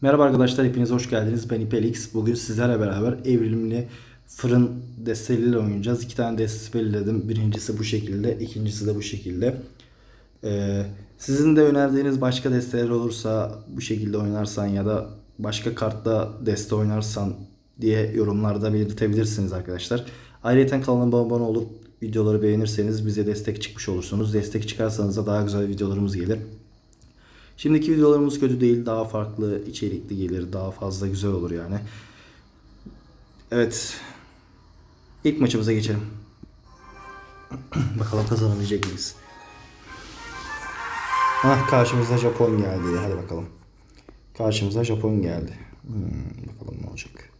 Merhaba arkadaşlar, hepiniz hoş geldiniz. Ben İpelix. Bugün sizlerle beraber evrimli fırın desteleriyle oynayacağız. İki tane deste belirledim. Birincisi bu şekilde, ikincisi de bu şekilde. Ee, sizin de önerdiğiniz başka desteler olursa bu şekilde oynarsan ya da başka kartla deste oynarsan diye yorumlarda belirtebilirsiniz arkadaşlar. Ayrıca kanalıma abone olup videoları beğenirseniz bize destek çıkmış olursunuz. Destek çıkarsanız da daha güzel videolarımız gelir. Şimdiki videolarımız kötü değil. Daha farklı içerikli gelir. Daha fazla güzel olur yani. Evet. İlk maçımıza geçelim. Bakalım kazanabilecek miyiz? Hah karşımıza Japon geldi. Hadi bakalım. Karşımıza Japon geldi. Hmm, bakalım ne olacak.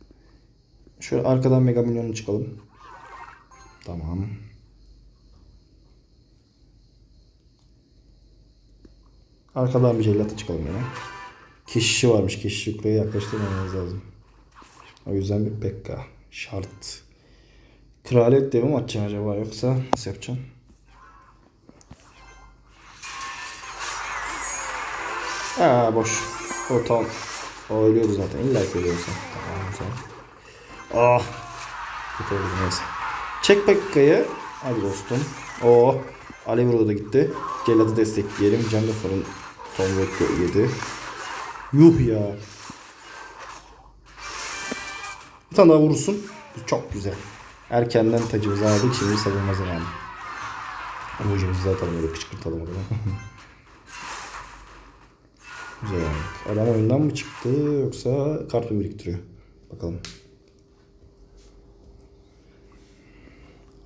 Şöyle arkadan Mega Milyon'u çıkalım. Tamam. Arkadan bir jellatı çıkalım yine. Keşişi varmış. Keşişi yukarıya yaklaştırmamamız lazım. O yüzden bir Pekka. Şart. Kraliyet devi mi atacaksın acaba yoksa nasıl yapacaksın? Ha boş. O tam. O ölüyordu zaten. İlla ki ölüyordu. Tamam güzel. Ah. Kötü oldu neyse. Çek Pekka'yı. Hadi dostum. Oo. Alevro da gitti. Gelat'ı destekleyelim. Jennifer'ın Tom Vecchio yedi. Yuh ya. Bir tane daha vurursun. Çok güzel. Erkenden tacımızı aldık. Şimdi savunma zamanı. Emojimizi zaten böyle kışkırtalım adamı. güzel yani. Adam oyundan mı çıktı yoksa kart mı biriktiriyor? Bakalım.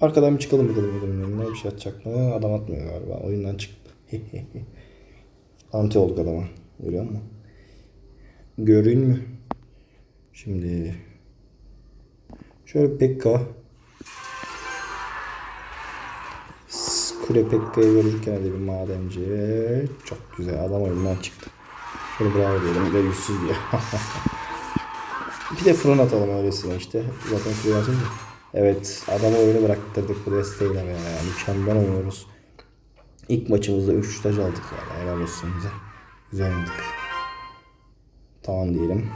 Arkadan bir çıkalım bakalım adamın önüne bir şey atacak mı? Adam atmıyor galiba. Oyundan çıktı. Anti olduk adama. Görüyor musun? Görün mü? Şimdi şöyle Pekka Kule Pekka'yı görürken de bir madenci çok güzel adam oyundan çıktı. Şöyle bravo diyelim. Bir de yüzsüz diye. bir de fırın atalım öylesine işte. Zaten atınca. Evet adamı oyunu bıraktırdık bu desteğiyle be. Mükemmel oynuyoruz. İlk maçımızda 3 taş aldık yani. Helal olsun bize. Güzel oynadık. Tamam diyelim.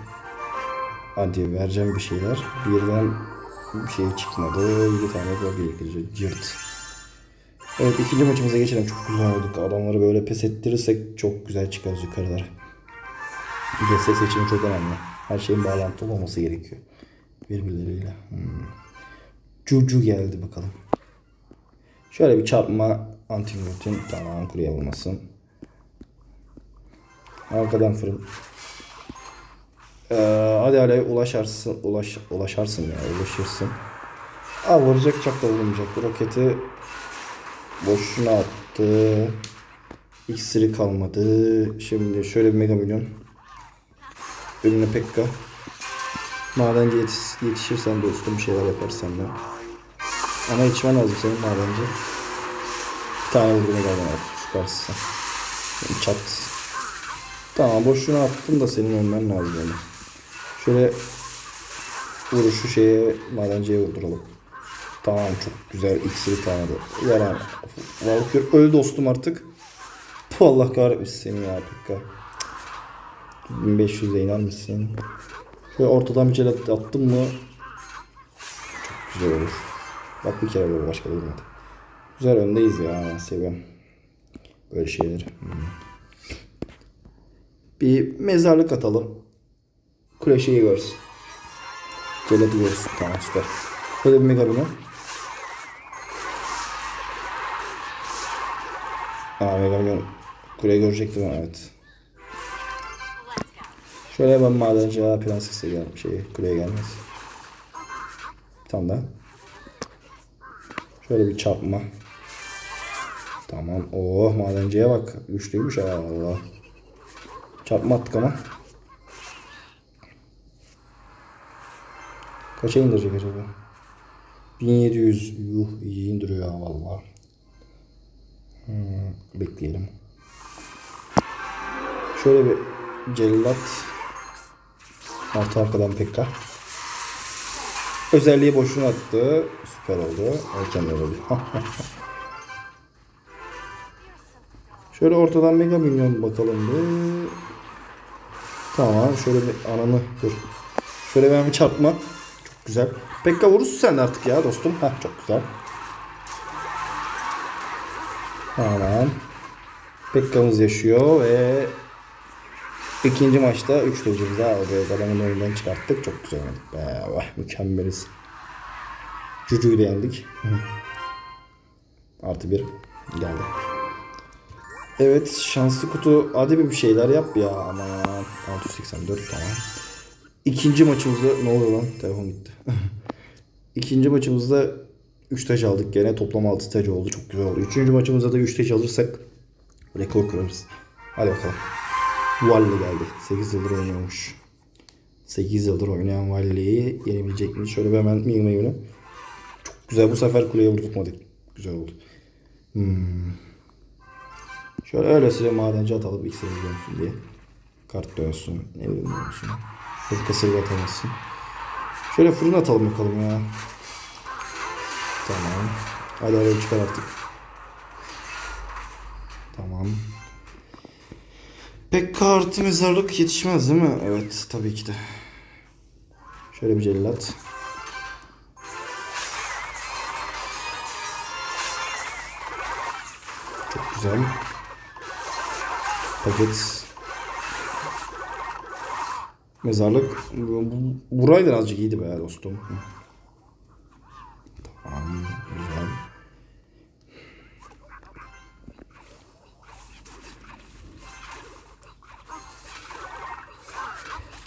Hadi vereceğim bir şeyler. Birden bir şey çıkmadı. 7 tane gol gerektirecek. Cırt. Evet ikinci maçımıza geçelim. Çok güzel oynadık. Adamları böyle pes ettirirsek çok güzel çıkarız yukarılara. Destek seçimi çok önemli. Her şeyin bağlantılı olması gerekiyor. Birbirleriyle. Hmm. Cucu geldi bakalım. Şöyle bir çarpma anti-rutin. Tamam kuleye vurmasın. Arkadan fırın. Ee, hadi alev ulaşarsın. Ulaş, ulaşarsın ya ulaşırsın. Aa vuracak çok da vurmayacak. Roketi boşuna attı. İksiri kalmadı. Şimdi şöyle bir mega milyon. Önüne Pekka. Madenci yetiş, yetişirsen dostum bir şeyler yaparsan da. Ama içmen lazım senin madenci. Tane vurdum. Süpersin sen. Çat. Tamam boşluğuna attım da senin ölmen lazım yani. Şöyle vuruşu şeye madenciye vurduralım. Tamam çok güzel iksiri kalmadı. Yalan. Valkür öl dostum artık. Bu Allah kahretmesin seni ya Pekka. 1500'e iner misin? Şöyle ortadan bir celat attım mı çok güzel olur. Bak bir kere böyle başka durmadı. Güzel öndeyiz ya ben seviyorum. Böyle şeyleri. Hmm. Bir mezarlık atalım. Kule şeyi görsün. Celatı görsün. Tamam süper. Şöyle bir mega bunu. Aa mega milyon. Kule görecektim evet. Şöyle ben madenci ya prensese gel şey kuleye gelmez. Tane daha. Şöyle bir çarpma. Tamam. Oh madenciye bak. Güçlüymüş ha Allah. Çarpma attık ama. Kaça indirecek acaba? 1700. Yuh iyi indiriyor ha valla. Hmm, bekleyelim. Şöyle bir cellat. Altı arkadan Pekka. Özelliği boşuna attı. Süper oldu. Erken oldu. Şöyle ortadan mega milyon bakalım bir. Tamam şöyle bir ananı dur. Şöyle ben bir çarpma. Çok güzel. Pekka vurursun sen artık ya dostum. Heh çok güzel. Tamam. Pekka'mız yaşıyor ve ikinci maçta 3 tecrübemizi aldık. Adamın oyundan çıkarttık. Çok güzel oynadık. Be, vah, mükemmeliz. Cucu'yu da yendik. Artı bir geldi. Evet şanslı kutu hadi bir şeyler yap ya aman 684 tamam. İkinci maçımızda ne oluyor lan telefon gitti. İkinci maçımızda 3 taç aldık gene toplam 6 taç oldu çok güzel oldu. Üçüncü maçımızda da 3 taç alırsak rekor kurarız. Hadi bakalım. Valli geldi. 8 yıldır oynuyormuş. 8 yıldır oynayan Valli'yi yenebilecek mi? Şöyle bir hemen Migma Çok güzel bu sefer kuleye vurdurtmadık. Güzel oldu. Hmm. Şöyle öylesine madenci atalım X'e dönsün diye. Kart dönsün. Ne bileyim dönsün. Bir kasırga atamasın. Şöyle fırın atalım bakalım ya. Tamam. Hadi hadi çıkar artık. Tamam. Pek kartı mezarlık yetişmez değil mi? Evet tabii ki de. Şöyle bir cellat. Çok güzel. Paket. Mezarlık. Bu- Burayı da azıcık iyiydi be dostum. Tamam. Güzel.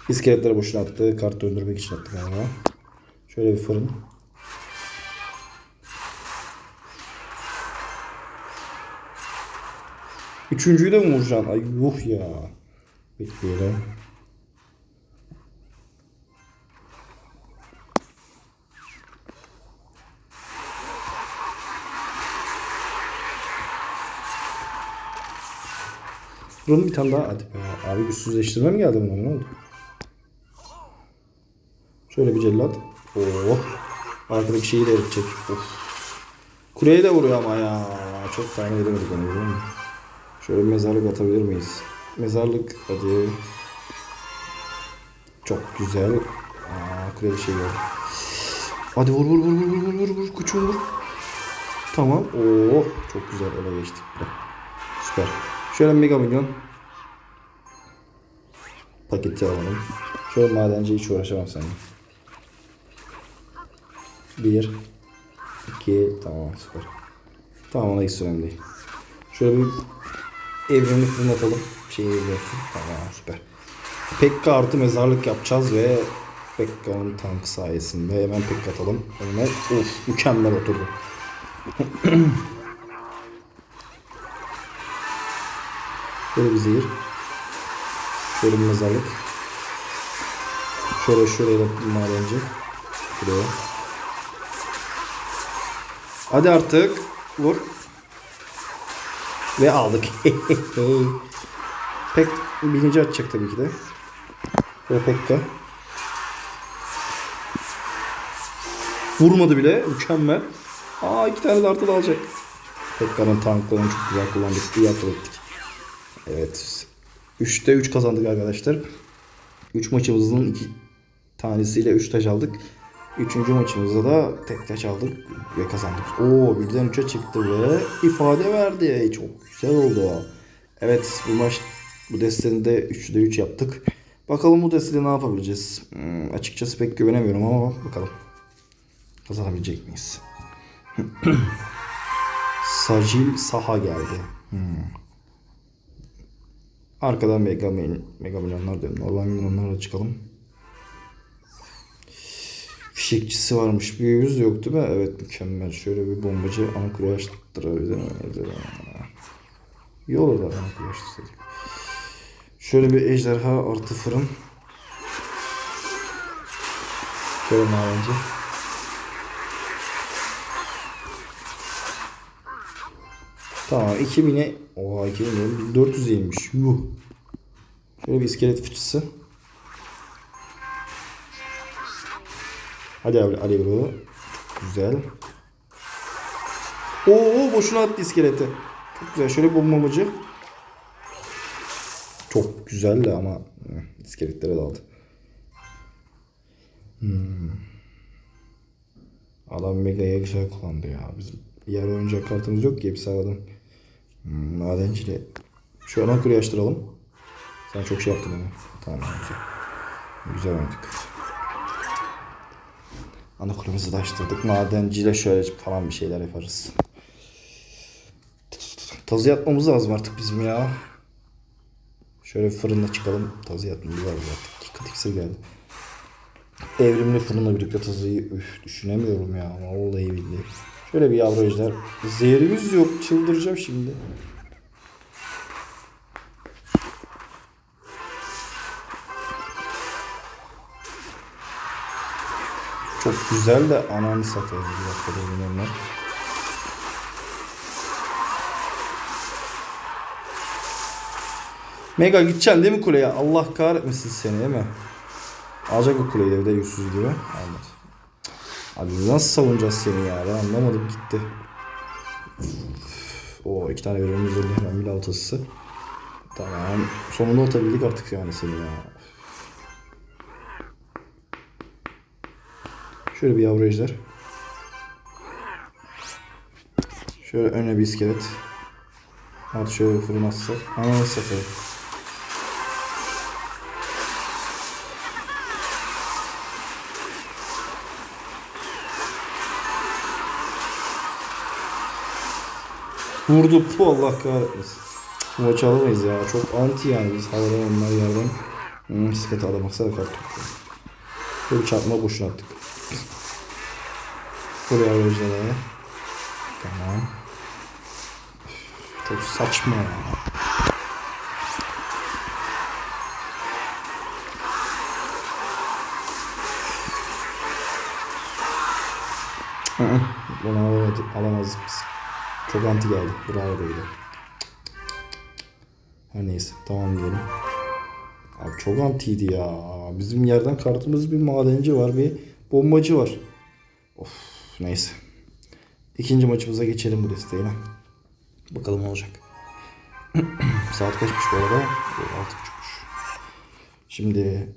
İskeletleri boşuna attı. Kart döndürmek için attı galiba. Şöyle bir fırın. Üçüncüyü de mi vuracaksın? Ay yuh ya. Bekleyelim. Bunun bir tane daha hadi be. Abi güçsüzleştirme mi geldi buna? Ne oldu? Şöyle bir cellat. Oo. Arkadaki şeyi de eritecek. Of. Kuleye de vuruyor ama ya. Çok tahmin edemedik onu biliyor musun? Şöyle mezarlık atabilir miyiz? Mezarlık hadi. Çok güzel. Aa, kredi şey var. Hadi vur vur vur vur vur vur vur kuçum vur. Tamam. Oo çok güzel ele geçtik. Süper. Şöyle mega milyon paketi alalım. Şöyle madenci hiç uğraşamam sanırım. Bir. iki Tamam süper. Tamam ona hiç önemli değil. Şöyle bir evrenini fırlatalım. Şeyi evrensin. Tamam süper. Pekka artı mezarlık yapacağız ve Pekka'nın tank sayesinde hemen Pekka atalım. Önüne of mükemmel oturdu. Şöyle bir zehir. Şöyle bir mezarlık. Şöyle şuraya da madenci. Buraya. Hadi artık. Vur. Ve aldık. Pek birinci atacak tabii ki de. Şöyle Pekka. Vurmadı bile. Mükemmel. Aa iki tane de artı alacak. Pekka'nın tanklarını çok güzel kullandık. İyi yaptık. Evet. 3'te 3 kazandık arkadaşlar. 3 maçımızın 2 tanesiyle 3 taş aldık. 3. maçımızda da tek taş aldık ve kazandık. Oo birden 3'e çıktı ve ifade verdi. Çok güzel oldu. Evet bu maç bu destede 3'de 3 yaptık. Bakalım bu destede ne yapabileceğiz? Hmm, açıkçası pek güvenemiyorum ama bakalım. Kazanabilecek miyiz? Sajil Saha geldi. Hmm. Arkadan mega, mega milyonlar diyorum. Normal milyonlarla çıkalım. Fişekçisi varmış. Bir yüz yok değil mi? Evet mükemmel. Şöyle bir bombacı kule açtırabilir mi? İyi olur da ana kule açtırsaydık. Şöyle bir ejderha artı fırın. Şöyle madenci. Tamam 2000'e Oha 2000 değil 400 yemiş. Yuh. Şöyle bir iskelet fıçısı. Hadi. Çok güzel. Oo boşuna attı iskeleti. Çok güzel. Şöyle bir bombamacı. Çok güzel de ama hı, iskeletlere daldı. Hmm. Adam Mega'ya güzel kullandı ya. Bizim yer oyuncak kartımız yok ki hepsi havadan. Hmm, madenciyle. Şu ana kuruyu açtıralım. Sen çok şey yaptın ama. Tamam güzel. Güzel oynadık. Ana kulemizi de açtırdık. Şöyle falan bir şeyler yaparız. Tazı yatmamız lazım artık bizim ya. Şöyle fırında çıkalım. Tazı yatmamız lazım artık. Dikkat iksir geldi. Evrimli fırınla birlikte tazıyı üf, düşünemiyorum ya. Vallahi billahi. Şöyle bir yavru. Zehrimiz yok. Çıldıracağım şimdi. Çok güzel de ananı satayım. Bir dakika da. Mega gideceksin değil mi kuleye? Allah kahretmesin seni değil mi? Alacak o kuleyi de bir de yüzsüz gibi. Almadı. Abi nasıl savunacağız seni ya? Ben anlamadım gitti. O iki tane verimimiz oldu hemen bir altası. Tamam. Sonunda atabildik artık yani seni ya. Şöyle bir yavru ejder. Şöyle önüne bir iskelet. Hadi şöyle atsak. Ananı satayım. Vurdu. Bu Allah kahretmesin. Bu maçı alamayız ya. Çok anti yani biz havadan onlar yerden. Hmm, bisiklet alamaksa da kart topluyor. Böyle çarpma boşuna attık. Buraya ejderhaya. Tamam. Çok saçma ya. Bunu alamadık, alamazdık biz. Çok anti geldi. Bravo böyle. Her neyse. Tamam diyelim. Abi çok antiydi ya. Bizim yerden kartımız bir madenci var. Bir bombacı var. Of neyse. İkinci maçımıza geçelim bu desteğine. Bakalım ne olacak. Saat kaçmış bu arada? Altı buçukmuş. Şimdi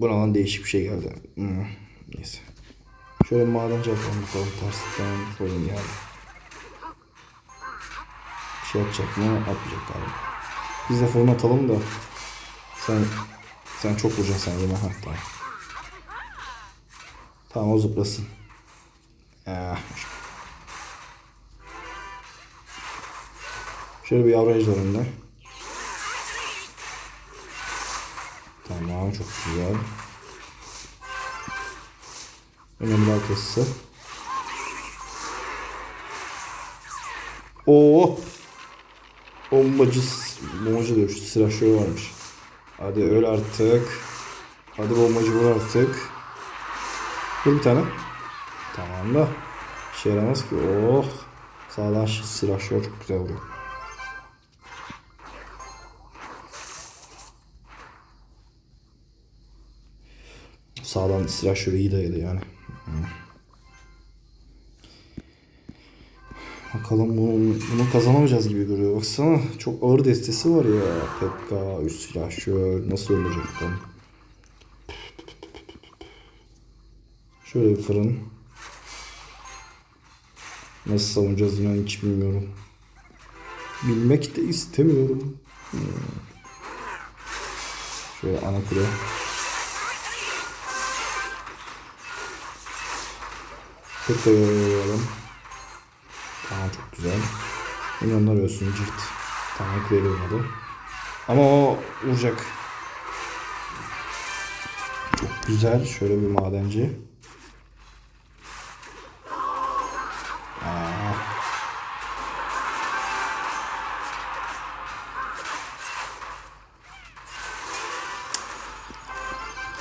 buna lan değişik bir şey geldi. Hmm, neyse. Şöyle madenci atalım bakalım. Tersten koyun geldi. Bir şey atacak mı? Atmayacak galiba. Biz de fırın atalım da. Sen sen çok vuracaksın sen yine. Ha, tamam. Tamam o zıplasın. Ah. Şöyle bir yavru ejder önüne. Tamam çok güzel. Önemli arkası. Oo. Bombacı, bombacı diyor şu silah şöyle varmış. Hadi öl artık. Hadi bombacı vur artık. Vur bir tane. Tamam da. İşe yaramaz ki. Oh. Sağdan silah şöyle çok güzel vuruyor. Sağdan silah şöyle iyi dayadı yani. Bakalım bunu, bunu kazanamayacağız gibi duruyor. Baksana çok ağır destesi var ya. Pekka, üst silah şöyle nasıl ölecek bakalım. Şöyle bir fırın. Nasıl savunacağız inan hiç bilmiyorum. Bilmek de istemiyorum. Hmm. Şöyle ana kule. Tekrar. Tamam çok güzel. Milyonlar ölsün cırt. Tamam kuleli olmadı. Ama o vuracak. Çok güzel. Şöyle bir madenci.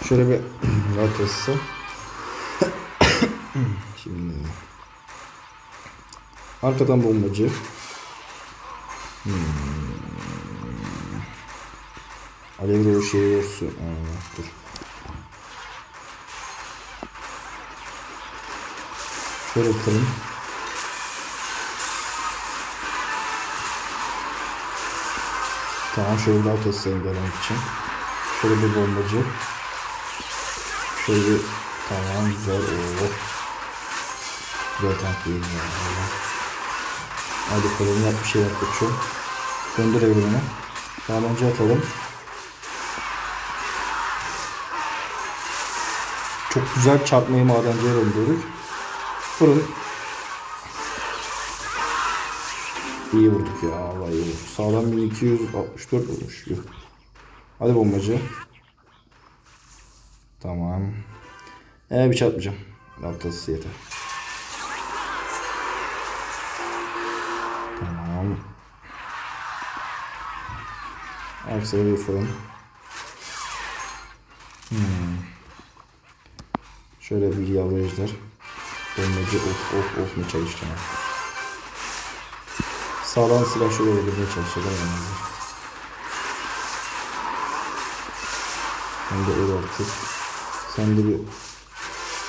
Şöyle bir rotası. Şimdi arkadan bombacı. Hmm. Alevro şeyi vursun. Aa, dur. Şöyle fırın. Tamam şöyle bir alt denemek için. Şöyle bir bombacı. Şöyle bir tamam güzel. Oo. Güzel tanklayayım ya. valla. Hadi fırını yap bir şey yap koçum. Döndür evrimini. Bağlancı atalım. Çok güzel çarpmayı madenciye döndürdük. Fırın. İyi vurduk ya. Vallahi iyi vurduk. Sağdan 1264 vurmuş. Yuh. Hadi bombacı. Tamam. Ee bir çarpmayacağım. Altası yeter. Tamam. Aksaya bir fırın. Hmm. Şöyle bir yavru ejder. Bombacı of of of ne çalışacağım. Sağdan silah şöyle öldürmeye çalışacağım yalnız. Sen de öl artık. Sen de bir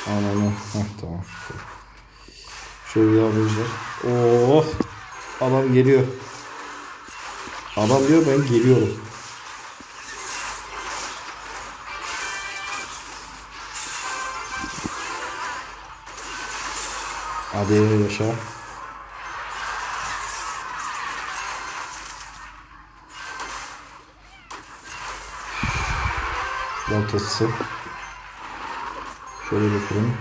ananı. Heh tamam. Şöyle bir ejder. Oh! Adam geliyor. Adam diyor ben geliyorum. Hadi yaşa. Baltası. Şöyle fırın.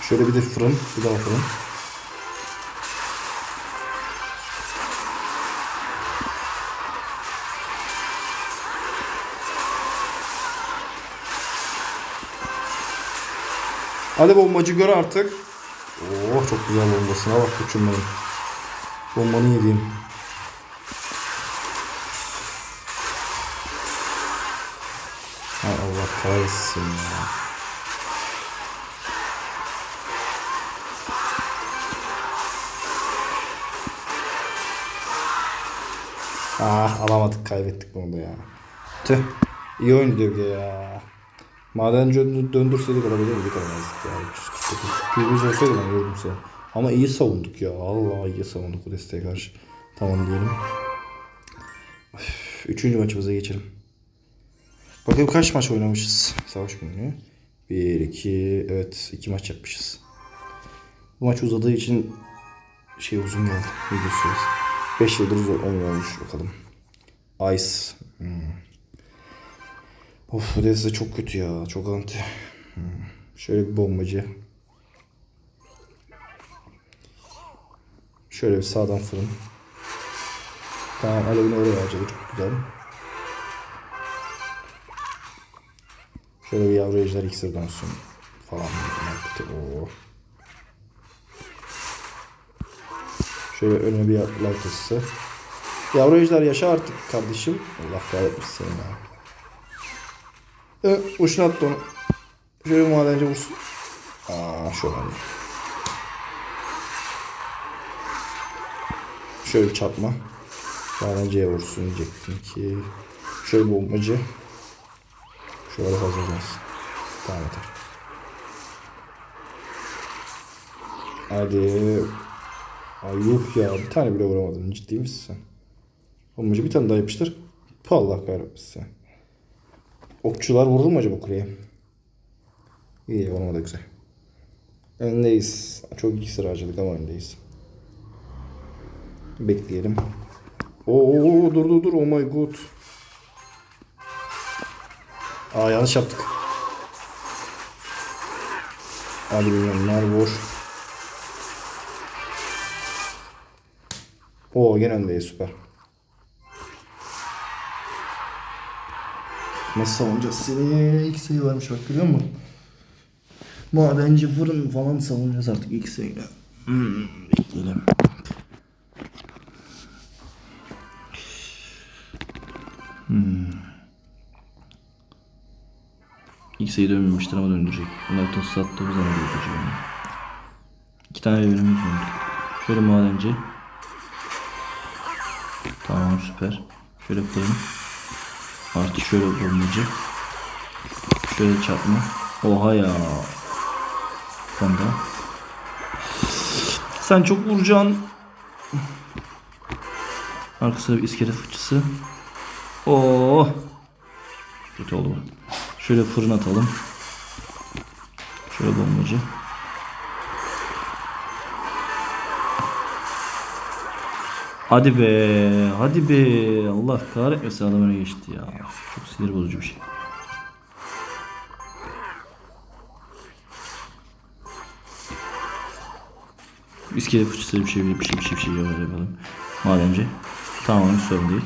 Şöyle bir de fırın. Bir daha fırın. Hadi bombacı gör artık. Oh çok güzel bombasına bak koçum benim. Bombanı yediğim. Hay Allah kahretsin ya. Ah alamadık kaybettik bunu da ya. Tüh. İyi diyor ya. Döndür- döndürseydik alabilirdik alamazdık ya. 349. Pirimiz olsaydı ben gördüm seni. Ama iyi savunduk ya. Allah iyi savunduk bu desteğe karşı. Tamam diyelim. Üf, Üçüncü maçımıza geçelim. Bakalım kaç maç oynamışız savaş günü. Bir, iki, evet iki maç yapmışız. Bu maç uzadığı için şey uzun geldi. Videosu. 5 yıldır oynuyormuş bakalım. Ice. Hmm. Of deste çok kötü ya. Çok anti. Hmm. Şöyle bir bombacı. Şöyle bir sağdan fırın. Tamam alevini oraya harcadı. Çok güzel. Şöyle bir yavru ejder iksir dönsün. Falan. Oo. Şöyle önüne bir latası. Yavru ejder yaşa artık kardeşim. Allah kahretmesin seni ya. Ö, uçuna attı onu. Şöyle bir madenci vursun. Aa an. Şöyle çarpma. Madenciye vursun diyecektim ki. Şöyle bombacı. Şöyle hazırlansın. Tamam yeter. Hadi. Ay yok ya bir tane bile vuramadın. Ciddi misin sen? Bombacı bir tane daha yapıştır. Allah kahretmesin. Okçular vurur mu acaba kuleye? İyi olmadı güzel. Öndeyiz. Çok iki sıra harcadık ama öndeyiz. Bekleyelim. Oo dur dur dur oh my god. Aa yanlış yaptık. Hadi bilmiyorum boş. Oo gene öndeyiz süper. Nasıl savunacağız sayı varmış bak görüyor musun? Madenci fırın falan savunacağız artık ilk sayıyla. Hmm, bekleyelim. Hmm. Sayı dönmemiştir ama döndürecek. Bunlar toz sattığımız zaman döndürecek. onu. İki tane ürünümüz var. Şöyle madenci. Tamam süper. Şöyle fırın. Artı şöyle bombacı. Şöyle çarpma. Oha ya. Daha. Sen çok vuracaksın. Arkasında bir iskelet fıçısı. Oo. Kötü oldu bu. Şöyle fırın atalım. Şöyle bombacı. Hadi be, hadi be. Allah kahretmesin adam öne geçti ya. Çok sinir bozucu bir şey. İskele fıçısı bir şey bir şey bir şey bir şey yapalım. Madenci. Tamam sorun değil.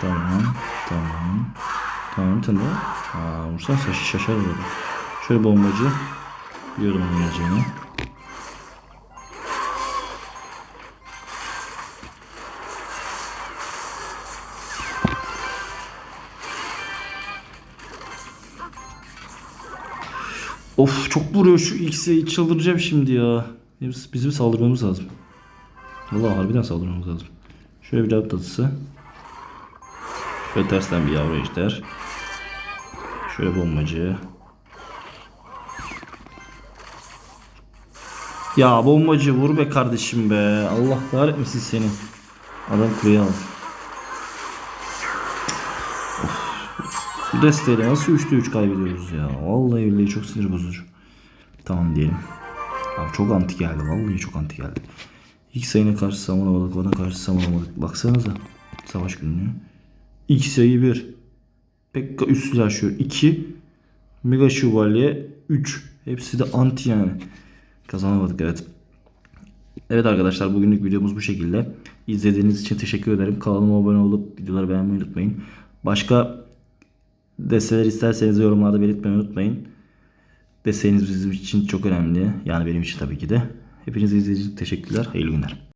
Tamam. Tamam. Tamam bir tane daha. Aa, vursan şaş şaşar orada. Şöyle bombacı. Biliyorum onun geleceğini. Of çok vuruyor şu X'e çıldıracağım şimdi ya. Biz- Bizim saldırmamız lazım. Vallahi harbiden saldırmamız lazım. Şöyle bir cevap tatısı. Şöyle tersten bir yavru ejder. Şöyle bombacı. Ya bombacı vur be kardeşim be. Allah kahretmesin seni. Adam kuleye aldı. Bu desteğiyle nasıl 3'te 3 kaybediyoruz ya. Vallahi billahi çok sinir bozucu. Tamam diyelim. Abi çok anti geldi. Vallahi çok anti geldi. İlk sayına karşı savunamadık. Ona karşı savunamadık. Baksanıza. Savaş günlüğü. İlk sayı 1. Pekka üst yaşıyor. 2. Mega Şövalye 3. Hepsi de anti yani. Kazanamadık evet. Evet arkadaşlar bugünlük videomuz bu şekilde. İzlediğiniz için teşekkür ederim. Kanalıma abone olup videoları beğenmeyi unutmayın. Başka desteler isterseniz yorumlarda belirtmeyi unutmayın. Desteğiniz bizim için çok önemli. Yani benim için tabii ki de. Hepinize izlediğiniz teşekkürler. Hayırlı günler.